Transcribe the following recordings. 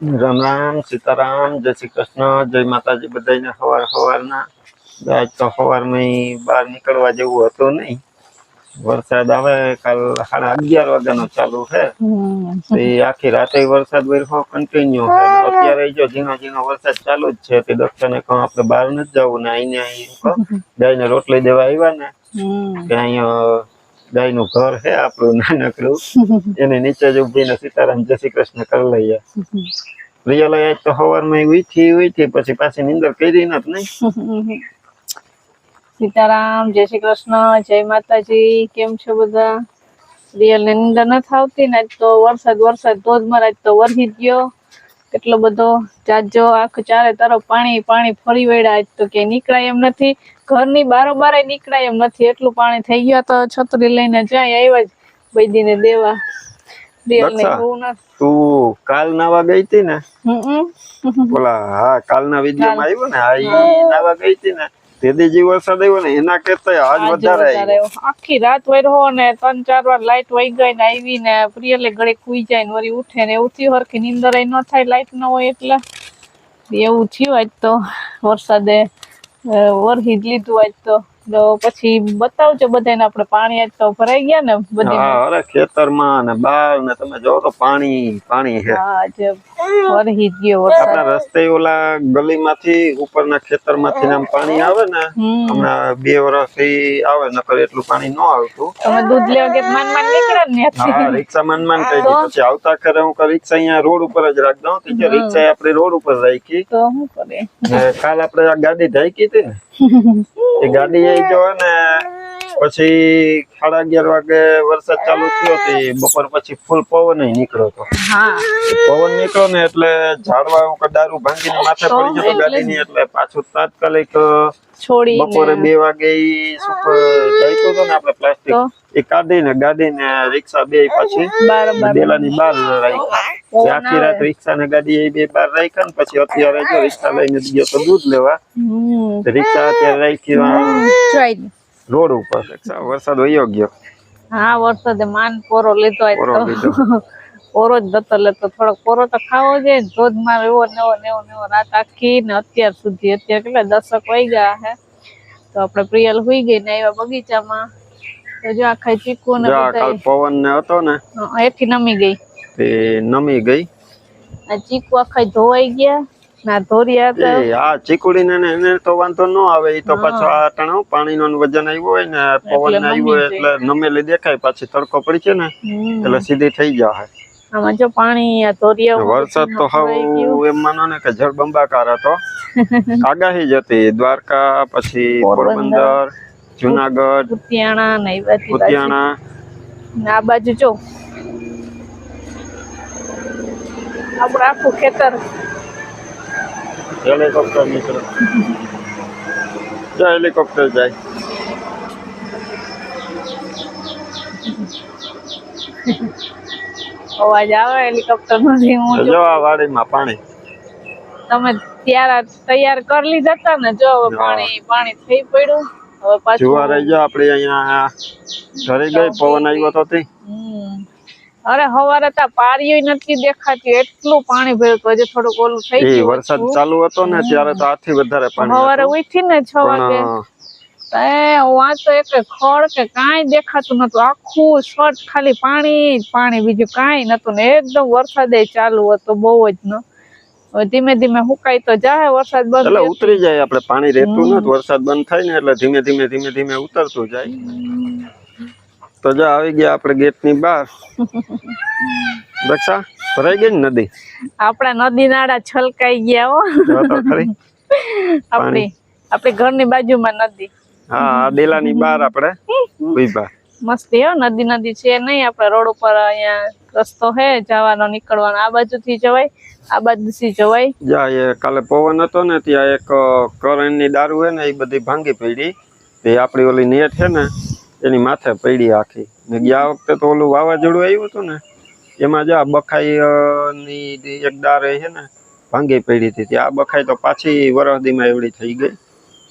રામ રામ સીતારામ જય શ્રી કૃષ્ણ જય માતાજી બધાને સવાર સવારના આજ તો સવારમાં બહાર નીકળવા જેવું હતું નહીં. વરસાદ આવે કાલ સાડા અગિયાર વાગ્યાનો ચાલુ છે. એ આખી રાતે વરસાદ વરસો કન્ટિન્યુ અત્યારે જો ઝીણો ઝીણો વરસાદ ચાલુ જ છે. તે દક્ષિણે કહું આપણે બહાર નથી જવું ને અહીંયા ગાયને રોટલી દેવા આવ્યા ને. કે અહીંયા ગાયનું ઘર છે આપણું નાનકડું. એને નીચે જ ઉભીને સીતારામ જય શ્રી કૃષ્ણ કરી લઈએ. રિયલ તો સવારમાં ઉઠી ઉઠી પછી પાછી નિંદર કરી નથી નહીં સીતારામ, જય શ્રી કૃષ્ણ, જય માતાજી, કેમ છો બધા? રિયલ ને નિંદર નથી આવતી ને આજ તો વરસાદ વરસાદ ધોધમાર આજ તો વરસી ગયો. કેટલો બધો જાજો આખું ચારે તરફ પાણી પાણી ફરી વળ્યા. તો કે નીકળાય એમ નથી. ઘરની બારોબાર નીકળાય એમ નથી. એટલું પાણી થઈ ગયા. તો છત્રી લઈને જાય આવ્યા જ બૈદીને દેવા. તું કાલ નાવા ગઈ હતી ને? ઓલા હા આવ્યો ને? હા. નાવા ગઈ હતી ને? તે જે વરસાદ આવ્યો ને એના કરતા આજ આજ વધારે વધારે આવ્યો. આવ્યો. આખી રાત વર્હો ને ત્રણ ચાર વાર લાઈટ વહી ગઈ ને આવી ને પ્રિયલે ગળે કુઈ જાય ને વળી ઉઠે ને એવું થયું હરખી નીંદર ન થાય લાઈટ ન હોય એટલે. એવું થયું આજ તો વરસાદે. વરહી જ લીધું આજ તો. તો પછી બતાવજો બધાને આપણે પાણી આજ તો ભરાઈ ગયા ને બધી હા અરે ખેતરમાં ને બાર ને તમે જો તો પાણી પાણી છે. હા જે વરહી ગયો વરસાદ. આપણા રસ્તે ઓલા ગલીમાંથી ઉપરના ખેતરમાંથી ને આમ પાણી આવે ને હમણાં બે વર્ષથી આવે નકર એટલું પાણી ન આવતું. તમે દૂધ લેવા કે માન માન નીકળ્યા ને હા રિક્ષા માન માન કહી દી પછી આવતા કરે હું રિક્ષા અહીંયા રોડ ઉપર જ રાખ દઉં કે રિક્ષા આપણે રોડ ઉપર રાખી. તો શું કરે? કાલ આપણે આ ગાડી ઢાંકી હતી ને એ ગાડી એ જો ને પછી સાડા અગિયાર વાગે વરસાદ ચાલુ થયો તો બપોર પછી ફૂલ પવન નીકળ્યો તો પવન નીકળ્યો ને એટલે ઝાડવા હું દારૂ ભાંગીને માથે તો પડી જતો ગાડી ની ગાડીની એટલે પાછું તાત્કાલિક છોડી બપોરે બે વાગે સુપર ઢાંક્યો હતો ને આપણે પ્લાસ્ટિક એ કાઢીને ગાડીને રિક્ષા બે પછી બરાબર. ડેલાની બાર રાખ્યા તે આખી રાત રિક્ષા ને ગાડી એ બે બાર રાખ્યા ને પછી અત્યારે જો રિક્ષા લઈને ગયો તો દૂધ લેવા. રિક્ષા અત્યારે રાખી રોડ ઉપર રિક્ષા. વરસાદ વયો ગયો. હા વરસાદે માન પોરો લીધો. પોરો જ નતો લેતો. થોડોક પોરો તો ખાવો જોઈએ ને. ધોધમાર એવો નેવો નેવો નેવો રાત આખી ને અત્યાર સુધી. અત્યારે કેટલા દશક વહી ગયા હે. તો આપણે પ્રિયલ હુઈ ગઈ ને આવ્યા બગીચામાં. તો જો આખા ચીકુ ને કાલ પવન ને હતો ને એથી નમી ગઈ. તે નમી ગઈ. આ ચીકુ આખા ધોવાઈ ગયા ના ધોરિયા આ ચીકુડી ને ને એને તો વાંધો ન આવે તો પાછો આ ટાણો પાણી નો વજન આવ્યું હોય ને પવન આવ્યું હોય એટલે નમેલી દેખાય પાછી તડકો પડી છે ને એટલે સીધી થઈ જાય આમાં જો પાણી આ ધોરિયા વરસાદ તો હાવ એમ માનો ને કે જળબંબાકાર હતો. આગાહી જ હતી દ્વારકા પછી પોરબંદર જુનાગઢ કુતિયાણા ને બાજુ. કુતિયાણા ને બાજુ જો. આપણું આખું ખેતર. હેલિકોપ્ટર નીકળે જાય હેલિકોપ્ટર જાય. અવાજ આવે હેલિકોપ્ટરમાંથી હું જો. આ વાડીમાં પાણી. તમે ત્યારે તૈયાર કરી લીધા હતા ને જો પાણી પાણી થઈ પડ્યું. જુવાર રહી ગયો આપડે અહીંયા ઘરે ગઈ પવન આવ્યો તો તે. અરે હવારે તા પારીઓ નથી દેખાતી એટલું પાણી ભર્યું હતું હજી થોડુંક ઓલું થઈ ગયું વરસાદ ચાલુ હતો ને ત્યારે તો આથી વધારે પાણી હવારે ઉઠી ને છ વાગે. એ વાં તો એક ખડ કે કાંઈ દેખાતું નતું આખું શર્ટ ખાલી પાણી જ પાણી બીજું કાંઈ નતું ને. એકદમ વરસાદ ચાલુ હતો બહુ જ ન. ધીમે ધીમે હુકાઈ તો જાય વરસાદ બંધ એટલે ઉતરી જાય આપણે પાણી રહેતું નથી વરસાદ બંધ થાય ને એટલે ધીમે ધીમે ધીમે ધીમે ઉતરતું જાય. તો જો આવી ગયા આપણે ગેટની બહાર. દક્ષા ભરાઈ ગઈ ને નદી? આપણા નદી નાળા છલકાઈ ગયા હો. આપણી આપણી ઘરની બાજુમાં નદી. હા ડેલાની બહાર આપણે ઊભા મસ્તી હો નદી નદી છે નહીં આપણે રોડ ઉપર અહીંયા રસ્તો હે જવાનો નીકળવાનો. આ બાજુથી જવાય આ બાજુથી જવાય. જા એ કાલે પવન હતો ને ત્યાં એક કરણની દારૂ હે ને એ બધી ભાંગી પડી. તે આપણી ઓલી નેટ છે ને એની માથે પડી આખી. ને ગયા વખતે તો ઓલું વાવાઝોડું આવ્યું હતું ને એમાં જો આ બખાઈની એક દારે છે ને ભાંગી પડી હતી. આ બખાઈ તો પાછી વરહદીમાં એવડી થઈ ગઈ.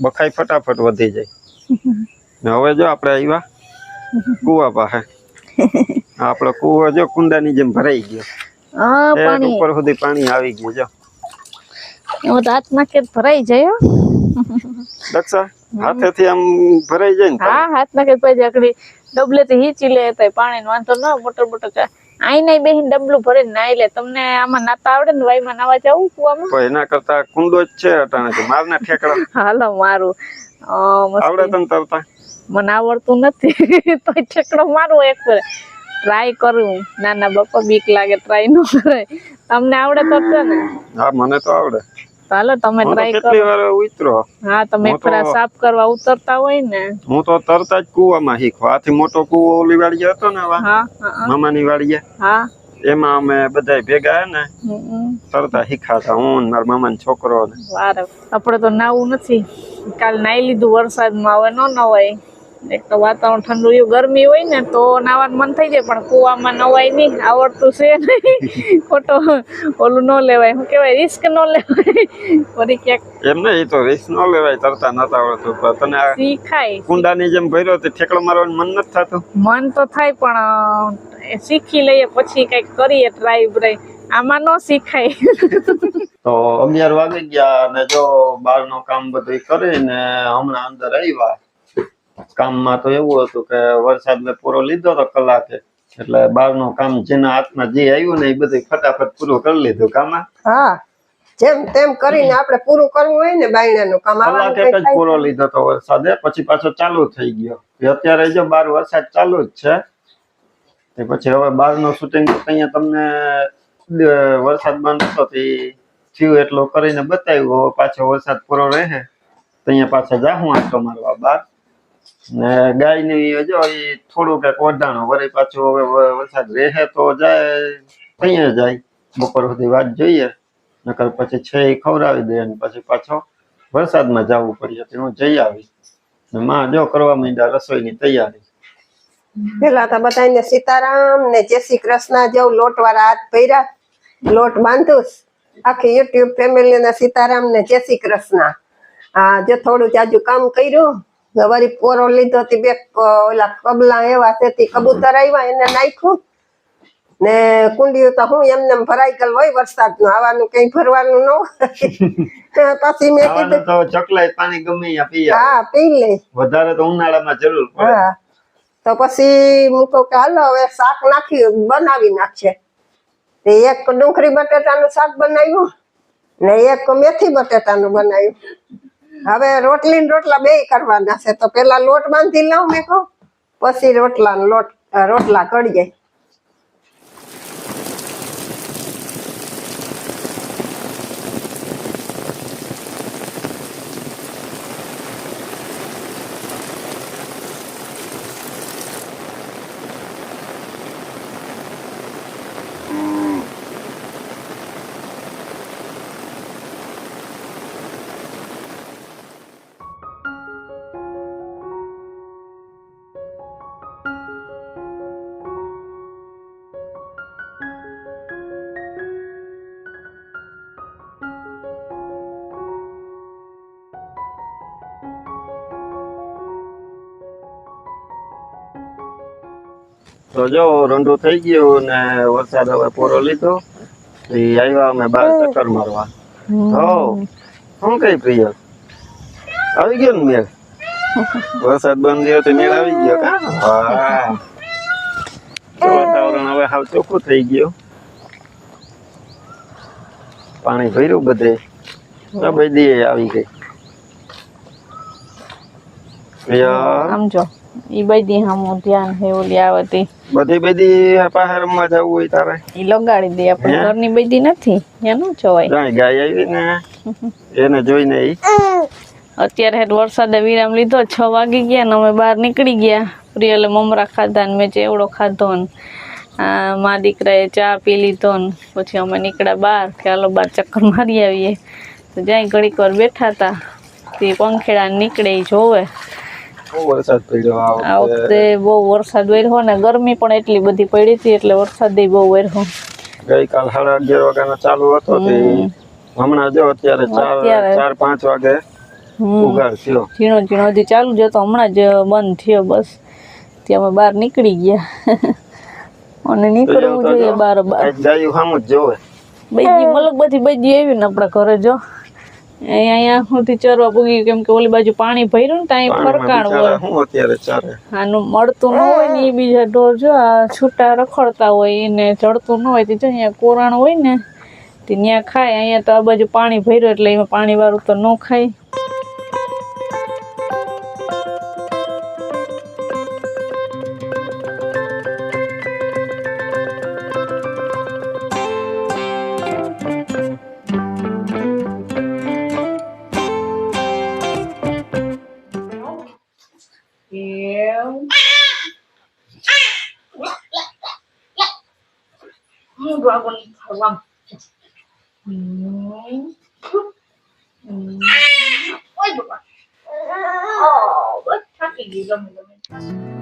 બખાઈ ફટાફટ વધી જાય. ને હવે જો આપણે આવ્યા કુવા પાસે. આપણો કુવો જો કુંડાની જેમ ભરાઈ ગયો. હા પાણી. ઉપર સુધી પાણી આવી ગયું જો. એમાં તો હાથ નાખે ભરાઈ જાય દક્ષા હાથેથી આમ ભરાઈ જાય ને હા હાથ નાખે પછી આકડી ડબલે થી હીચી લે તો પાણી વાંધો ન મોટર મોટર ચા. આઈ નાઈ બેહીને ડબલું ભરીને નાઈ લે. તમને આમાં નાતા આવડે ને વાયમાં નાવા જવું કુવામાં? તો એના કરતા કુંડો જ છે અટાણે મારના ઠેકડા. હાલો મારું. આવડે તને તરતા? મને આવડતું નથી. તો ઠેકડો મારો એક વાર. ટ્રાય કરું. નાના બાપા બીક લાગે ટ્રાય ન કરે. તમને આવડે તો છે ને? હા મને તો આવડે. ચાલો હાલો તમે ટ્રાય કરો કેટલી વાર ઉતરો. હા તમે એક હું તો- વાર સાફ કરવા ઉતરતા હોય ને. હું તો તરતા જ કુવામાં શીખવા આથી મોટો કુવો ઓલી વાડી હતો ને હા હા મામાની વાડીએ? હા. એમાં અમે બધા ભેગા હે ને તરતા શીખાતા. હું મારા મામાનો છોકરો વારે. આપણે તો નાવું નથી. કાલ નાઈ લીધું વરસાદમાં હવે ન નવાય. એક તો વાતાવરણ ઠંડુ એવું ગરમી હોય ને તો નાવાનું મન થઈ જાય પણ કુવામાં નવાય નહીં આવડતું છે નહીં. ખોટો ઓલું ન લેવાય શું કહેવાય રિસ્ક ન લેવાય. ફરી ક્યાંક એમ ને એ તો રિસ્ક ન લેવાય તરતા નતા આવડતું તને શીખાય કુંડાની જેમ ભર્યો તે ઠેકડો મારવાનું મન નથી થતું? મન તો થાય પણ શીખી લઈએ પછી કંઈક કરીએ ટ્રાય બ્રાય આમાં ન શીખાય. તો અગિયાર વાગી ગયા અને જો બહારનું કામ બધું કરીને હમણાં અંદર આવ્યા કામમાં તો એવું હતું કે વરસાદ મેં પૂરો લીધો તો કલાકે એટલે બહારનું કામ જેના હાથમાં જે આવ્યું ને એ બધું ફટાફટ પૂરું કરી લીધું કામમાં. હા જેમ તેમ કરીને આપણે પૂરું કરવું હોય ને બાયણાનું કામ આવવાનું કલાકે જ પૂરો લીધો તો વરસાદે પછી પાછો ચાલુ થઈ ગયો. અત્યારે જો બાર વરસાદ ચાલુ જ છે તે પછી હવે બહારનું શૂટિંગ અહીંયા તમને વરસાદ બંધ હતો તે થયું એટલું કરીને બતાવ્યું. હવે પાછો વરસાદ પૂરો રહે તો અહીંયા પાછા જાહું આંટો મારવા બહાર ને ગાયની જો એ થોડું કંઈક વઢાણું વળી પાછું હવે વરસાદ રહે તો જાય, અહીંયા જાય. બપોર સુધી વાત જોઈએ. નકર પછી છે ખવડાવી દે અને પછી પાછો વરસાદમાં જવું પડ્યું હું જઈ આવીશ. ને માં જો કરવા માંડ્યા રસોઈની તૈયારી. પેલા તો બધાને સીતારામ ને જય શ્રી કૃષ્ણ જેવું લોટ વાળા હાથ પહેર્યા લોટ બાંધુસ આખી યુટ્યુબ ફેમિલી ને સીતારામ ને જય શ્રી કૃષ્ણ. આ જો થોડું જાજુ કામ કર્યું વળી પોરો લીધો તે બે ઓલા કબલા એવા છે તે કબૂતર આવ્યા એને નાખ્યું. ને કુંડિયું તો હું એમને ભરાઈ ગયેલ હોય વરસાદનું આવવાનું કઈ ભરવાનું ન પછી મેં કીધું તો ચકલાય પાણી ગમે ત્યાં પી હા પી લે. વધારે તો ઉનાળામાં જરૂર પડે. હા. તો પછી હું કે હાલો હવે શાક નાખી બનાવી નાખશે તે એક ડુંગળી બટેટાનું શાક બનાવ્યું ને એક મેથી બટેટાનું બનાવ્યું. હવે રોટલી ને રોટલા બે કરવાના છે. તો પેલા લોટ બાંધી લઉં મેં કહું. પછી રોટલા લોટ, રોટલા કડીએ તો જો રંડુ થઈ ગયું ને વરસાદ હવે પૂરો લીધો એ આવ્યા અમે બાર ચક્કર મારવા. હો શું કઈ પ્રિય? આવી ગયો ને મેળ? વરસાદ બંધ ગયો તો મેળ આવી ગયો કા? વાતાવરણ હવે હાવ ચોખ્ખું થઈ ગયું. પાણી ભર્યું બધે. તો બધી આવી ગઈ. પ્રિય? આમ જો. ઈ બધી હામું ધ્યાન હે ઓલી આવતી. બધી બધી પાહરમાં જવું હોય તારે. ઈ લગાડી દે આપણે? ઘરની બધી નથી એનું જોવાય. જાય ગાય આવી ને એને જોઈને ઈ. અત્યારે હેડ વરસાદે વિરામ લીધો છ વાગી ગયા ને અમે બહાર નીકળી ગયા. પ્રિયલે મમરા ખાધા ને મેં ચેવડો ખાધો ને મા દીકરાએ ચા પી લીધો ને પછી અમે નીકળ્યા બહાર કે હાલો બહાર ચક્કર મારી આવીએ. તો જાય ઘડીક વાર બેઠા હતા તે પંખેડા નીકળે જોવે. વરસાદ પડ્યો આ વખતે. બહુ વરસાદ વર્યો ને ગરમી પણ એટલી બધી પડી હતી એટલે વરસાદ બહુ વર્યો ગઈકાલ સાડા અગિયાર વાગ્યાનો ચાલુ હતો તે હમણાં જો અત્યારે ચાર ચાર પાંચ વાગે ઉઘાડ થયો. ઝીણો ઝીણો હજી ચાલુ જ હતો હમણાં જ બંધ થયો બસ. ત્યાં અમે બહાર નીકળી ગયા. અને નીકળવું જોઈએ બાર બાર આજ ગાયું સામું જ જોવે. મલક બધી આવી ને આપણા ઘરે જો. અહીંયા સુધી ચરવા પૂગી કેમ કે ઓલી બાજુ પાણી ભર્યું ને ત્યાં ફરકાણ હોય. અત્યારે આનું મળતું ન હોય ને એ બીજા ઢોર જો આ છૂટા રખડતા હોય એને ચડતું ન હોય. તે જો અહીંયા કોરાણ હોય ને તે ત્યાં ખાય. અહીંયા તો આ બાજુ પાણી ભર્યું એટલે એમાં પાણી વાળું તો ન ખાય. Hmm. Hmm. Ay, baka. Oh, ba't nakigilan mo naman?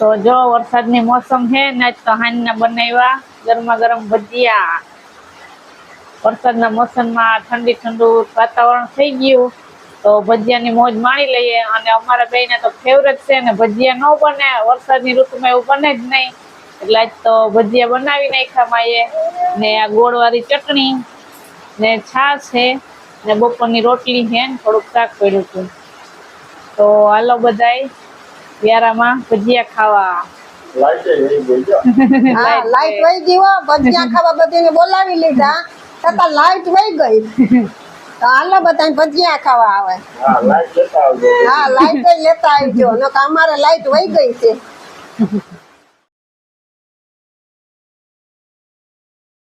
તો જો વરસાદની મોસમ છે ને તો હાંજના બનાવ્યા ગરમા ગરમ ભજીયા. વરસાદના મોસમમાં ઠંડી ઠંડુ વાતાવરણ થઈ ગયું તો ભજીયાની મોજ માણી લઈએ અને અમારા બેને તો ફેવરેટ છે ને ભજીયા ન બને, વરસાદની ઋતુમાં એવું બને જ નહીં. એટલે આજ તો ભજીયા બનાવી નાખ્યા માએ ને આ ગોળવાળી ચટણી ને છાશ છે ને બપોરની રોટલી છે ને થોડુંક શાક પડ્યું હતું. તો હાલો બધાય. વ્યારામાં ભજીયા ખાવા. હા લાઈટ વહી ગઈ હો ભજીયા ખાવા બધીને બોલાવી લીધા. તતા લાઈટ વહી ગઈ. તો હાલો બધા ભજીયા ખાવા આવે. હા લાઈટ લેતા આવજો. નકર અમારે લાઈટ વહી ગઈ છે.